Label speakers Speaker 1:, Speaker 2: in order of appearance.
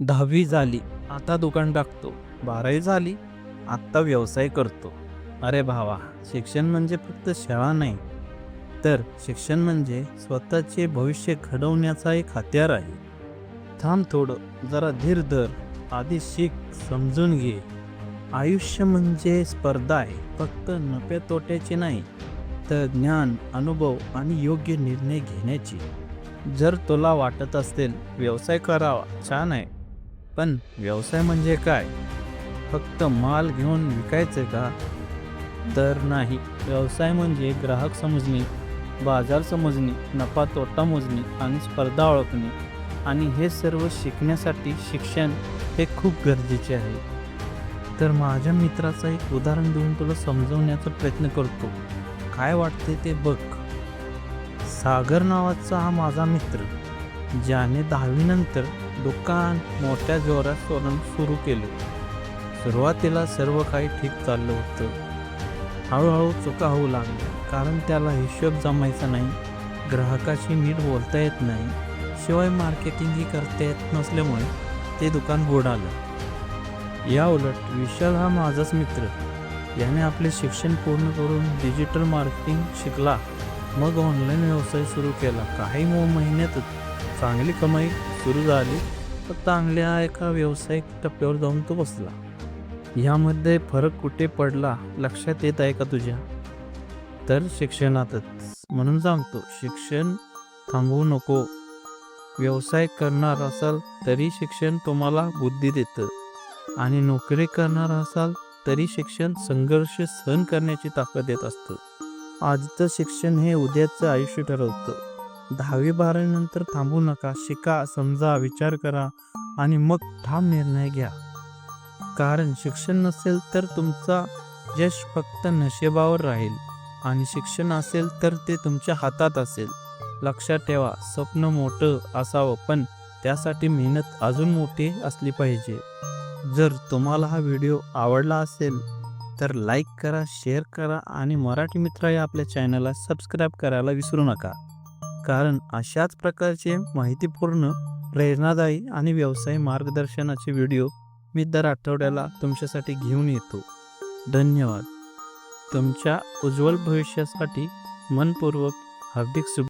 Speaker 1: दहावी झाली आता दुकान टाकतो. बारावी झाली आत्ता व्यवसाय करतो. अरे भावा शिक्षण म्हणजे फक्त शाळा नाही तर शिक्षण म्हणजे स्वतःचे भविष्य घडवण्याचा एक हत्यार आहे. थांब थोडं जरा धीर धर आधी शिक समजून घे. आयुष्य म्हणजे स्पर्धा आहे फक्त नफ्या तोट्याची नाही तर ज्ञान अनुभव आणि योग्य निर्णय घेण्याची. जर तुला वाटत असेल व्यवसाय करावा छान आहे. पण व्यवसाय म्हणजे काय? फक्त माल घेऊन विकायचं का? तर नाही. व्यवसाय म्हणजे ग्राहक समजणे बाजार समजणे नफा तोटा मोजणे आणि स्पर्धा ओळखणे. आणि हे सर्व शिकण्यासाठी शिक्षण हे खूप गरजेचे आहे. तर माझ्या मित्राचं एक उदाहरण देऊन तुला समजवण्याचा प्रयत्न करतो. काय वाटते ते बघ. सागर नावाचा हा माझा मित्र ज्याने दहावीनंतर दुकान मोठ्या जोरात सोडून सुरू केलं. सुरुवातीला सर्व काही ठीक चाललं होतं. हळूहळू चुका होऊ लागल्या कारण त्याला हिशोब जमायचा नाही. ग्राहकाशी नीट बोलता येत नाही. शिवाय मार्केटिंगही करता येत नसल्यामुळे ते दुकान बुडालं. या उलट विशाल हा माझाच मित्र. याने आपले शिक्षण पूर्ण करून डिजिटल मार्केटिंग शिकला. मग ऑनलाईन व्यवसाय सुरू केला. काही मो महिन्यातच चांगली कमाई सुरू झाली. तर चांगल्या एका व्यावसायिक टप्प्यावर जाऊन तो बसला. यामध्ये फरक कुठे पडला लक्षात येत आहे का तुझ्या? तर शिक्षणातच. म्हणून सांगतो शिक्षण थांबवू नको. व्यवसाय करणार असाल तरी शिक्षण तुम्हाला बुद्धी देतं. आणि नोकरी करणार असाल तरी शिक्षण संघर्ष सहन करण्याची ताकद देत असतं. आजचं शिक्षण हे उद्याचं आयुष्य ठरवतं. दहावी बारावी नंतर थांबू नका शिका समजा विचार करा आणि मग ठाम निर्णय घ्या. कारण शिक्षण नसेल तर तुमचा यश फक्त नशेबावर राहील आणि शिक्षण असेल तर ते तुमच्या हातात असेल. लक्षात ठेवा स्वप्न मोठं असावं पण त्यासाठी मेहनत अजून मोठी असली पाहिजे. जर तुम्हाला हा व्हिडिओ आवडला असेल तर लाईक करा शेअर करा आणि मराठी मित्र या आपल्या चॅनलला सबस्क्राईब करायला विसरू नका. कारण अशाच प्रकारचे माहितीपूर्ण प्रेरणादायी आणि व्यवसाय मार्गदर्शनाचे व्हिडिओ मी दर आठवड्याला तुमच्यासाठी घेऊन येतो. धन्यवाद. तुमच्या उज्ज्वल भविष्यासाठी मनपूर्वक हार्दिक शुभ